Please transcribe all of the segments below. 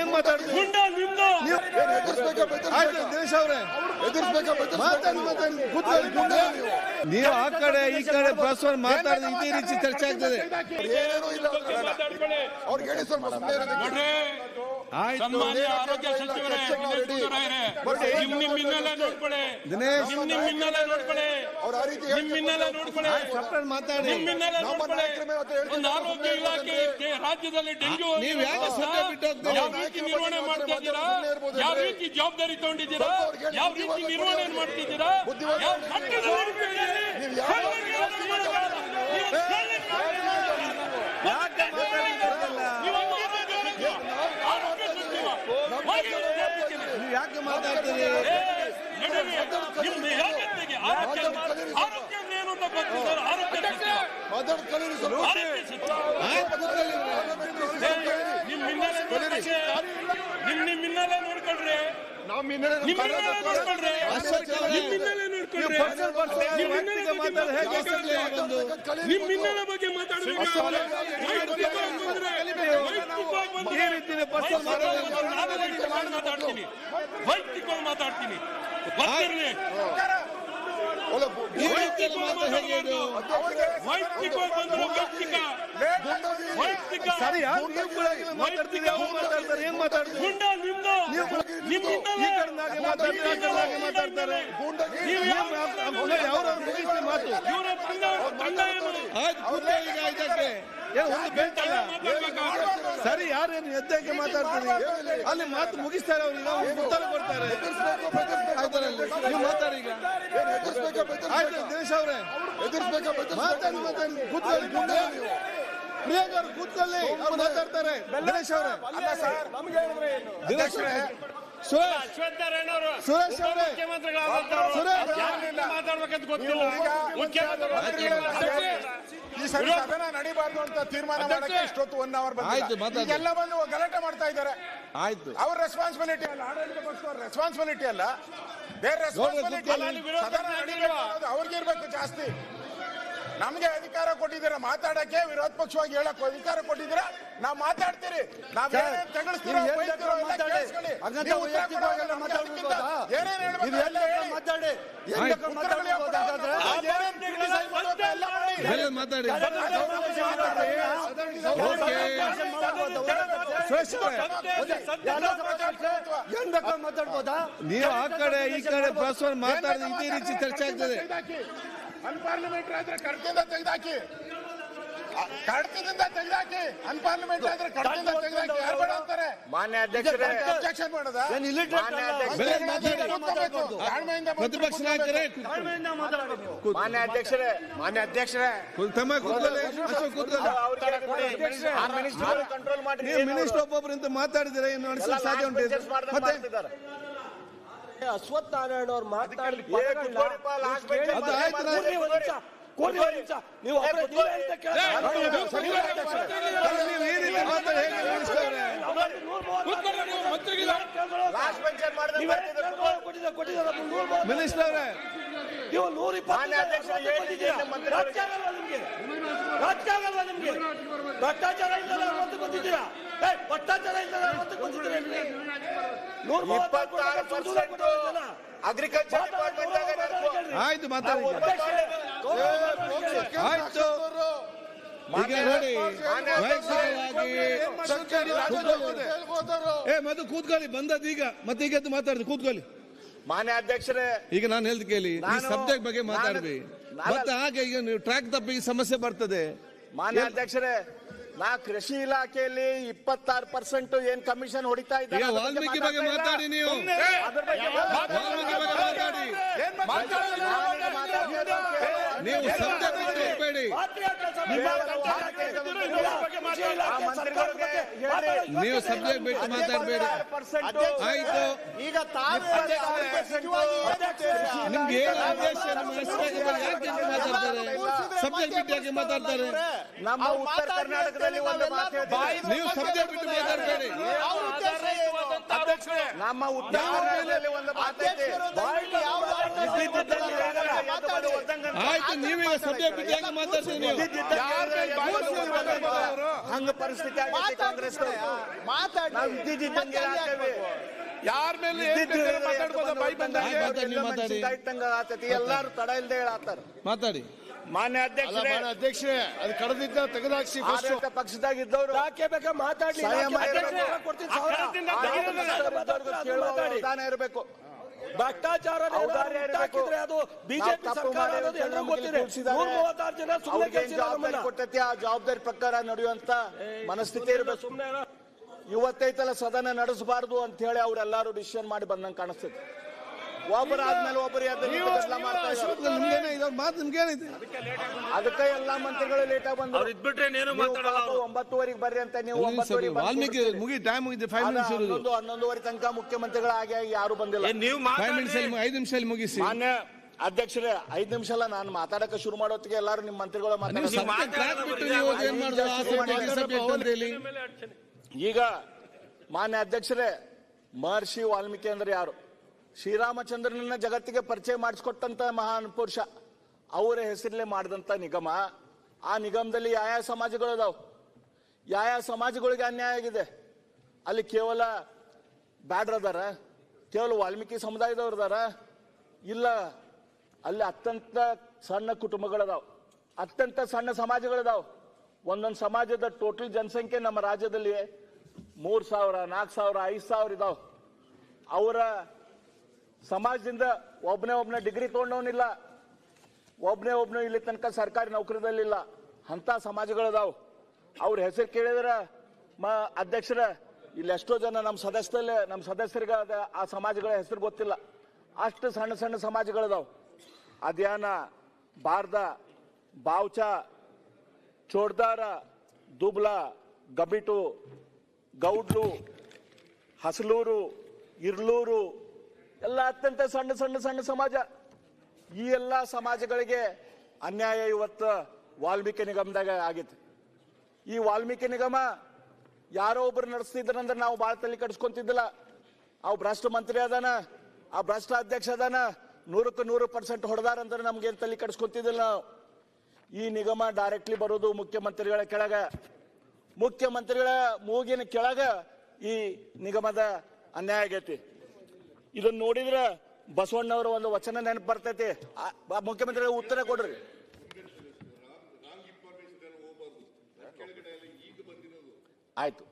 ಏನ್ ಮಾತಾಡ್ತೀರಿ? ಗುಂಡ ನಿಮ್ದು. ಏನ್ ಎದುರಿಸ್ಬೇಕಾ ಆಯ್ತು. ದಿನೇಶ್ ಅವ್ರೆ. ಎದುರಿಸ್ಬೇಕಾ ಮಾತಾಡಿ ಮಾತಾಡಿ. ಕೂತ್ಕೊಳ್ಳಿ ಕೂತ್ಕೊಳ್ಳಿ. ನೀವು. ಆ ಕಡೆ ಈ ಕಡೆ ಪ್ರಶ್ನೆ ಮಾತಾಡಿದ ಇದೇ ರೀತಿ ಚರ್ಚೆ ಆಗ್ತದೆ. ಸನ್ಮಾನ್ಯ ಆರೋಗ್ಯ ಸಚಿವರೇ ನಿಮ್ ನಿಮ್ ಹಿನ್ನೆಲೆ ನೋಡ್ಕೊಳ್ಳಿ ನಿಮ್ ನಿಮ್ ಹಿನ್ನೆಲೆ ನೋಡ್ಕೊಳ್ಳಿ ನಿಮ್ ಹಿನ್ನೆಲೆ ನೋಡ್ಕೊಳ್ಳಿ ಮಾತಾಡಿ. ನಿಮ್ ಹಿನ್ನೆಲೆ ನೋಡ್ಕೊಳ್ಳಿ. ಒಂದು ಆರೋಗ್ಯ ಇಲಾಖೆ ರಾಜ್ಯದಲ್ಲಿ ಡೆಂಗ್ಯೂ? ಯಾವ ರೀತಿ ನಿರ್ವಹಣೆ ಮಾಡ್ತಾ ಇದ್ದೀರಾ? ಯಾವ ರೀತಿ ಜವಾಬ್ದಾರಿ ತಗೊಂಡಿದ್ದೀರಾ? ಯಾವ ರೀತಿ ನಿರ್ವಹಣೆ ಮಾಡ್ತಿದ್ದೀರಾ? ಯಾವ ಮಟ್ಟದಲ್ಲಿ ಇರ್ತೀರಿ? ನೀವು ಯಾವ ಯಾಕೆ ಮಾತಾಡ್ತಿರಲ್ಲ? ನೀವು ಆರೋಗ್ಯ ಸಚಿವ, ಆರೋಗ್ಯ ಸಚಿವ. ಹೋಗಿ ಹೇಳ್ತೀನಿ. ನೀವು ಯಾಕೆ ಮಾತಾಡ್ತೀರಿ ಏ, ನಡೀರಿ. ನಿಮ್ಮ ಯೋಗ್ಯತೆಗೆ ಆರೋಗ್ಯ ಆರೋಗ್ಯ ಅಂದ್ರೆ ಏನು ಅಂತ ಗೊತ್ತು ಸರ್ ಆರೋಗ್ಯ ಸಚಿವ. ಮಾತಾಡ್ ಕಲೀರಿ ಸ್ವಲ್ಪ ಆರೋಗ್ಯ ಸಚಿವ. ಆಯ್ತು ಕೂತ್ಕೊಳ್ಳಿ. ಮಾತಾಡ್ತೀರಿ ನಿಮ್ ಹಿನ್ನೆಲೆ ನೋಡ್ಕೊಳ್ರಿ. ನಮ್ಮ ನಿಮ್ ಹಿನ್ನೆಲೆ ನೋಡ್ಕೊಳ್ರಿ. ಅಶ್ವಥ್ ಅವರೇ, ನಿಮ್ ಹಿನ್ನೆಲೆ ನಿಮ್ ಹಿನ್ನೆಲೆ ಬಗ್ಗೆ ಮಾತಾಡ್ತೀನಿ. ವೈಯಕ್ತಿಕವಾಗಿ ಮಾತಾಡ್ತೀನಿ. ಏನ್ ಮಾತಾಡ್ತೀರಿ? ಮಾತು? ಸರಿ ಯಾರೇನು ಎದ್ದಕ್ಕೆ ಮಾತಾಡ್ತೀರಿ? ಅಲ್ಲಿ ಮಾತು ಮುಗಿಸ್ತಾರೆ ಅವ್ರಿಗೆ ಅವ್ರು ಉತ್ತರ ಕೊಡ್ತಾರೆ. ನೀವು ಮಾತಾಡಿ ಈಗ. ಆಯ್ತು ಅವರೇ. ಮಾತಾಡಿ ಮಾತಾಡಿ. ಕೂತ್ಕೊಳ್ಳಿ ಕೂತ್ಕೊಳ್ಳಿ ಪ್ರಿಯಾಂಕ ಅವ್ರು ಕೂತ್ಕೊಳ್ಳಿ. ಅವ್ರು ಮಾತಾಡ್ತಾರೆ. ದಿನೇಶ್ ಅವರೇ. ದಿನೇಶ್ ಅವ್ರೆ. ಸುರೇಶ್. ಸುರೇಶ್ ಅವರೇ. ಮಾತಾಡ್ಬೇಕಂತ ಗೊತ್ತಿಲ್ಲ. ಈ ಸರಿ ಸದನ ನಡಿಬಾರ್ದು ಅಂತ ತೀರ್ಮಾನ ಮಾಡಕ್ಕೆ ಇಷ್ಟೊತ್ತು ಒನ್ ಅವರ್ ಆಯ್ತು, ಮಾತಾಡಿ. ಈಗೆಲ್ಲ ಬಂದು ಗಲಾಟೆ ಮಾಡ್ತಾ ಇದ್ದಾರೆ. ಆಯ್ತು. ಅವ್ರ ರೆಸ್ಪಾನ್ಸಿಬಿಲಿಟಿ ಅಲ್ಲ. ಆಡಳಿತ ಪಕ್ಷದವ್ರ ರೆಸ್ಪಾನ್ಸಿಬಿಲಿಟಿ ಅಲ್ಲ. ಅವ್ರಿಗೆ ಇರ್ಬೇಕು ಜಾಸ್ತಿ. ನಮ್ಗೆ ಅಧಿಕಾರ ಕೊಟ್ಟಿದ್ದೀರ ಮಾತಾಡಕ್ಕೆ ವಿರೋಧ ಪಕ್ಷವಾಗಿ ಹೇಳಕ್ ಅಧಿಕಾರ ಕೊಟ್ಟಿದ್ದೀರ ನಾವ್ ಮಾತಾಡ್ತೀರಿ ಮಾತಾಡ್ಬೋದಾ ನೀವು ಆ ಕಡೆ ಈ ಕಡೆ ಬಸ್ ಮಾತಾಡಿದ್ರೆ ಇದೇ ರೀತಿ ಚರ್ಚೆ ಆಗ್ತದೆ ಅನ್ಪಾರ್ಲಿಮೆಂಟರಿ ಆದ್ರೆ ಕಡ್ತಿಂದ ತೆಗೆದಾಕಿ. ಕಡ್ತದಿಂದ ತೆಗೆದಾಕಿ. ಅನ್ಪಾರ್ಲಿಮೆಂಟ್ ಆದ್ರೆ ಕಡತದಿಂದ ತೆಗೆದಾಕಿ. ಯಾರು ಬೇಡ ಅಂತಾರೆ ಮಾನ್ಯ ಅಧ್ಯಕ್ಷರೇ ಅಬ್ಜೆಕ್ಷನ್ ಮಾಡೋದಾ ತಾಳ್ಮೆಯಿಂದ ಪ್ರತಿಪಕ್ಷ ನಾಯಕರೇ ಮಾನ್ಯ ಅಧ್ಯಕ್ಷರೇ ಮಾನ್ಯ ಅಧ್ಯಕ್ಷರೇ. ತಮ್ಮ ಕೂತ್ಕೊಳ್ಳಿ. ಕಂಟ್ರೋಲ್ ಮಾಡಿ ನೀವು ಮಿನಿಸ್ಟರ್ ಒಬ್ಬೊಬ್ಬರಿಂದ ಮಾತಾಡಿದ್ರೆ ಏನು ನಡೆಸಲು ಸಾಧ್ಯ ಉಂಟು ಮತ್ತೆ ಅಶ್ವಥ್ ನಾರಾಯಣ ಅವ್ರು ಮಾತಾಡಿ ಅದು ಆಯ್ತು ನಾನು- ನೀವು ನೂರ ಅಲ್ವಾ ನಿಮ್ಗೆ. ಭ್ರಷ್ಟಾಚಾರ ಇಲ್ಲದ ಒತ್ತು ಬಂದಿದ್ದೀರಾ? ಏ ಭ್ರಷ್ಟಾಚಾರ ಇಲ್ಲದ ಬಂದಿದ್ದೀರಾ ನೂರ ಪರ್ಸೆಂಟ್ ಅಗ್ರಿಕಲ್ಚರ್ ಡಿಪಾರ್ಟ್ಮೆಂಟ್ ಆಯ್ತು ಮಾತಾಡಿ. ಈಗ. ಆಯ್ತು. ಈಗ ನೋಡಿ. ವೈಯಕ್ತಿಕವಾಗಿ ಏ ಮದು ಕೂತ್ಕೊಳ್ಳಿ ಬಂದದ್ದು ಈಗ. ಮತ್ತೆ ಈಗ ಮಾತಾಡಿದ್ರು ಕೂತ್ಕೊಳ್ಳಿ. ಮಾನ್ಯ ಅಧ್ಯಕ್ಷರೇ ಈಗ ನಾನು ಹೇಳ್ದು ಕೇಳಿ ಈ ನಾನು- ಸಬ್ಜೆಕ್ಟ್ ಬಗ್ಗೆ ಮಾತಾಡ್ರಿ. ನಾನು- ಮತ್ತೆ ಹಾಗೆ ಈಗ ನೀವು ಟ್ರ್ಯಾಕ್ ತಪ್ಪಿ ಸಮಸ್ಯೆ ಬರ್ತದೆ. ಮಾನ್ಯ ಅಧ್ಯಕ್ಷರೇ ನಾ ಕೃಷಿ ಇಲಾಖೆಯಲ್ಲಿ ಇಪ್ಪತ್ತಾರು ಪರ್ಸೆಂಟ್ ಏನ್ ಕಮಿಷನ್ ಹೊಡಿತಾ ಈಗ ಇದ್ದಾರೆ ವಾಲ್ಮೀಕಿ ಬಗ್ಗೆ ಮಾತಾಡ್ತಾ ಮಾತಾಡಿ ಇಲ್ಲ. ನೀವು ಅದ್ರ ಬಗ್ಗೆ ವಾಲ್ಮೀಕಿ ಬಗ್ಗೆ ಮಾತಾಡಿ. ಮಾತಾಡ್ತಾ ಇರೋದು ನೀವು ಮಂತ್ರಿಗಳಿಗೆ ಹೇಳಿ. ನೀವು ಸಬ್ಜೆಕ್ಟ್ ಬಿಟ್ಟು ಮಾತಾಡಬೇಡಿ. ಆಯ್ತು. ಈಗ ತಾವೇ ನಿಮ್ಗೆ ಏನು ಬರೀ ಯಾಕೆ ಮಾತಾಡ್ತಾರೆ? ಸಬ್ಜೆಕ್ಟ್ ಬಿಟ್ಟು ಯಾಕೆ ಮಾತಾಡ್ತಾರೆ? ನಮ್ಮ ಉತ್ತರ ಕರ್ನಾಟಕದಲ್ಲಿ ಒಂದು. ನೀವು ಸಬ್ಜೆಕ್ಟ್ ಬಿಟ್ಟು ಮಾತಾಡಬೇಡಿ. ನಮ್ಮ ಉತ್ತರ ಕರ್ನಾಟಕದಲ್ಲಿ ಒಂದು ಮಾತೈತೆ ಮೇಲೆ ನೀವೀಗ ಬಂದಂಗೆ ಮಾತಾಡ್ಬೋದು ಅವ್ರು? ಹಂಗ ಪರಿಸ್ಥಿತಿ ಆಗೈತೆ ಕಾಂಗ್ರೆಸ್ ಮಾತಾಡಿ ನಾವು ಇದ್ದಿದ್ದಂಗೆ ಹಾಕ್ತೇವೆ ಯಾರ ಮೇಲೆ ಏನ್ ಬೇಕಾದ್ರೂ ಮಾತಾಡ್ಬೋದಾ ಬಾಯಿ ಬಂದಂಗೆ ಮಾತಾಡಿ. ಆತತಿ. ಎಲ್ಲಾರು ತಡ ಇಲ್ದೆ ಹೇಳತ್ತಾರ. ಮಾತಾಡಿ. ಮಾನ್ಯ ಅಧ್ಯಕ್ಷ ಅಧ್ಯಕ್ಷರೇ ಮಾನ್ಯ ಅಧ್ಯಕ್ಷರೇ ಅದು ಕಡದಿದ್ದ ತೆಗೆದಾಕ್ಸಿ ಆಡಳಿತ ಪಕ್ಷದಾಗ ಇದ್ದವರು ಯಾಕೆ ಬೇಕಾ? ಕೊಡ್ತೀನಿ ಮಾತಾಡಿ. ಅವಧಾನ ಇರಬೇಕು. ಭ್ರಷ್ಟಾಚಾರ ಇರ್ಬೇಕು. ಅದು ಬಿಜೆಪಿ ಸರ್ಕಾರ ಅನ್ನೋದು ಎಲ್ರಿಗೂ ಗೊತ್ತಿದೆ. ನೂರ ಮೂವತ್ತಾರು ಜನ ಸುಮ್ಮನೆ ಕೆಲಸ ಕೊಟ್ಟೈತಿ? ಆ ಜವಾಬ್ದಾರಿ ಪ್ರಕಾರ ನಡೆಯುವಂತ ಮನಸ್ಥಿತಿ ಇರಬೇಕು. ಸುಮ್ಮನೆ ಇವತ್ತೈತಲ್ಲ ಸದನ ನಡೆಸಬಾರದು ಅಂತ ಹೇಳಿ ಅವ್ರೆಲ್ಲಾರು ಡಿಸಿಷನ್ ಮಾಡಿ ಬಂದಂಗೆ ಕಾಣಿಸ್ತೈತಿ. ಒಬ್ಬರ ಆದ್ಮೇಲೆ ಒಬ್ಬರು ಎದ್ದು ನಿಂತು ಗದ್ದಲ ಮಾಡ್ತಾ ಇದ್ದಾರೆ. ನಿಮ್ಗೇನೆ ಇದೊಂದು ಮಾತು ನಿಮ್ಗೇನೈತೆ ಅದಕ್ಕೆ ಎಲ್ಲಾ ಮಂತ್ರಿಗಳು ಲೇಟ್ ಆಗಿ ಬಂದ್ರು. ನೀವು ಪಾಪ ಒಂಬತ್ತುವರೆಗೆ ಬರ್ರಿ ಅಂತ ನೀವು ಒಂಬತ್ತುವರೆಗೆ ಮುಗಿ ಟೈಮ್ ಮುಗಿದೆ ಫೈವ್ ಮಿನಿಟ್ಸ್ ಇರೋದು ಹನ್ನೊಂದು ಹನ್ನೊಂದುವರೆ ತನಕ ಮುಖ್ಯಮಂತ್ರಿಗಳು ಆಗಿ ಆಗಿ ಯಾರು ಬಂದಿಲ್ಲ. ಫೈವ್ ಮಿನಿಟ್ಸ್ ಅಲ್ಲಿ ಐದು ನಿಮಿಷದಲ್ಲಿ ಮುಗಿಸಿ. ಮಾನ್ಯ ಅಧ್ಯಕ್ಷರೇ ಐದು ನಿಮಿಷ ಅಲ್ಲ ನಾನು ಮಾತಾಡಕ್ಕೆ ಶುರು ಮಾಡೋತ್ತಿಗೆ ಎಲ್ಲಾರು ನಿಮ್ಮ ಮಂತ್ರಿಗಳು ನೀವು ಮಾತಾಡ್ತಾರೆ ಸಬ್ಜೆಕ್ಟ್ ಟ್ರ್ಯಾಕ್ ಬಿಟ್ಟು ನೀವು ಏನ್ ಮಾಡಿದ್ರು ಆ ಸಬ್ಜೆಕ್ಟ್ ಈ ಸಬ್ಜೆಕ್ಟ್ ಅಂತ ಹೇಳಿ ಈಗ ಮಾನ್ಯ ಅಧ್ಯಕ್ಷರೇ ಮಹರ್ಷಿ ವಾಲ್ಮೀಕಿ ಅಂದ್ರೆ ಯಾರು? ಶ್ರೀರಾಮಚಂದ್ರನನ್ನ ಜಗತ್ತಿಗೆ ಪರಿಚಯ ಮಾಡಿಸ್ಕೊಟ್ಟಂತ ಮಹಾನ್ ಪುರುಷ. ಅವರ ಹೆಸರಲ್ಲೇ ಮಾಡಿದಂತ ನಿಗಮ. ಆ ನಿಗಮದಲ್ಲಿ ಯಾವ ಯಾವ ಸಮಾಜಗಳು ಅದಾವ? ಯಾವ ಯಾವ ಸಮಾಜಗಳಿಗೆ ಅನ್ಯಾಯ ಆಗಿದೆ? ಅಲ್ಲಿ ಕೇವಲ ಬ್ಯಾಡ್ರ್ ಅದಾರ? ಕೇವಲ ವಾಲ್ಮೀಕಿ ಸಮುದಾಯದವ್ರು ಅದಾರ? ಇಲ್ಲ, ಅಲ್ಲಿ ಅತ್ಯಂತ ಸಣ್ಣ ಕುಟುಂಬಗಳದಾವ್. ಅತ್ಯಂತ ಸಣ್ಣ ಸಮಾಜಗಳದಾವ್. ಒಂದೊಂದು ಸಮಾಜದ ಟೋಟಲ್ ಜನಸಂಖ್ಯೆ ನಮ್ಮ ರಾಜ್ಯದಲ್ಲಿ ಮೂರು ಸಾವಿರ, ನಾಲ್ಕು ಸಾವಿರ, ಐದು ಸಾವಿರ ಇದಾವೆ. ಅವರ ಸಮಾಜದಿಂದ ಒಬ್ಬನೇ ಒಬ್ಬನೇ ಡಿಗ್ರಿ ತಗೊಂಡವನಿಲ್ಲ ಒಬ್ಬನೇ ಒಬ್ಬನೇ ಇಲ್ಲಿ ತನಕ ಸರ್ಕಾರಿ ನೌಕರಿದಲ್ಲಿಲ್ಲ ಅಂತ ಸಮಾಜಗಳದಾವ್. ಅವ್ರ ಹೆಸರು ಕೇಳಿದ್ರೆ ಮ ಅಧ್ಯಕ್ಷರ, ಇಲ್ಲಿ ಎಷ್ಟೋ ಜನ ನಮ್ಮ ಸದಸ್ಯರಲ್ಲಿ ನಮ್ಮ ಸದಸ್ಯರಿಗೆ ಆ ಸಮಾಜಗಳ ಹೆಸರು ಗೊತ್ತಿಲ್ಲ. ಅಷ್ಟು ಸಣ್ಣ ಸಣ್ಣ ಸಮಾಜಗಳದಾವ್. ಅದ್ಯಾನ, ಬಾರ್ದ, ಬಾವ್ಚ ಚೋಡ್ದಾರ ದುಬ್ಲ, ಗಬಿಟು, ಗೌಡ್ಲು, ಹಸಲೂರು, ಇರ್ಲೂರು ಎಲ್ಲ ಅತ್ಯಂತ ಸಣ್ಣ ಸಣ್ಣ ಸಣ್ಣ ಸಮಾಜ. ಈ ಎಲ್ಲ ಸಮಾಜಗಳಿಗೆ ಅನ್ಯಾಯ ಇವತ್ತು ವಾಲ್ಮೀಕಿ ನಿಗಮದಾಗ ಆಗಿತ್ತು. ಈ ವಾಲ್ಮೀಕಿ ನಿಗಮ ಯಾರೋ ಒಬ್ರು ನಡೆಸ್ತಿದ್ರಂದ್ರೆ ನಾವು ಭಾಳ ತಲೆ ಕಟ್ಸ್ಕೊಂತಿದ್ದಿಲ್ಲ ಆ ಭ್ರಷ್ಟ ಮಂತ್ರಿ ಅದಾನ, ಆ ಭ್ರಷ್ಟ ಅಧ್ಯಕ್ಷ ಅದಾನ, ನೂರಕ್ಕೆ ನೂರು ಪರ್ಸೆಂಟ್ ಹೊಡೆದಾರಂದ್ರೆ ನಮ್ಗೇನು ತಲೆ ಕಟ್ಸ್ಕೊಂತಿದ್ದಿಲ್ಲ ನಾವು. ಈ ನಿಗಮ ಡೈರೆಕ್ಟ್ಲಿ ಬರೋದು ಮುಖ್ಯಮಂತ್ರಿಗಳ ಕೆಳಗ. ಮುಖ್ಯಮಂತ್ರಿಗಳ ಮೂಗಿನ ಕೆಳಗ ಈ ನಿಗಮದ ಅನ್ಯಾಯ ಆಗೈತಿ. ಇದನ್ನ ನೋಡಿದ್ರ ಬಸವಣ್ಣವರ ಒಂದು ವಚನ ನೆನಪು ಬರ್ತೈತಿ. ಮುಖ್ಯಮಂತ್ರಿಗಳ ಉತ್ತರ ಕೊಡ್ರಿ. ಆಯ್ತು.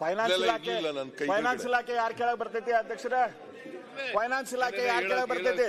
ಫೈನಾನ್ಸ್ ಇಲಾಖೆ ಫೈನಾನ್ಸ್. ಇಲಾಖೆ ಯಾರ ಕೆಳಗೆ ಬರ್ತೈತಿ ಅಧ್ಯಕ್ಷರ? ಫೈನಾನ್ಸ್ ಇಲಾಖೆ ಯಾರ ಕೆಳಗೆ ಬರ್ತೈತಿ?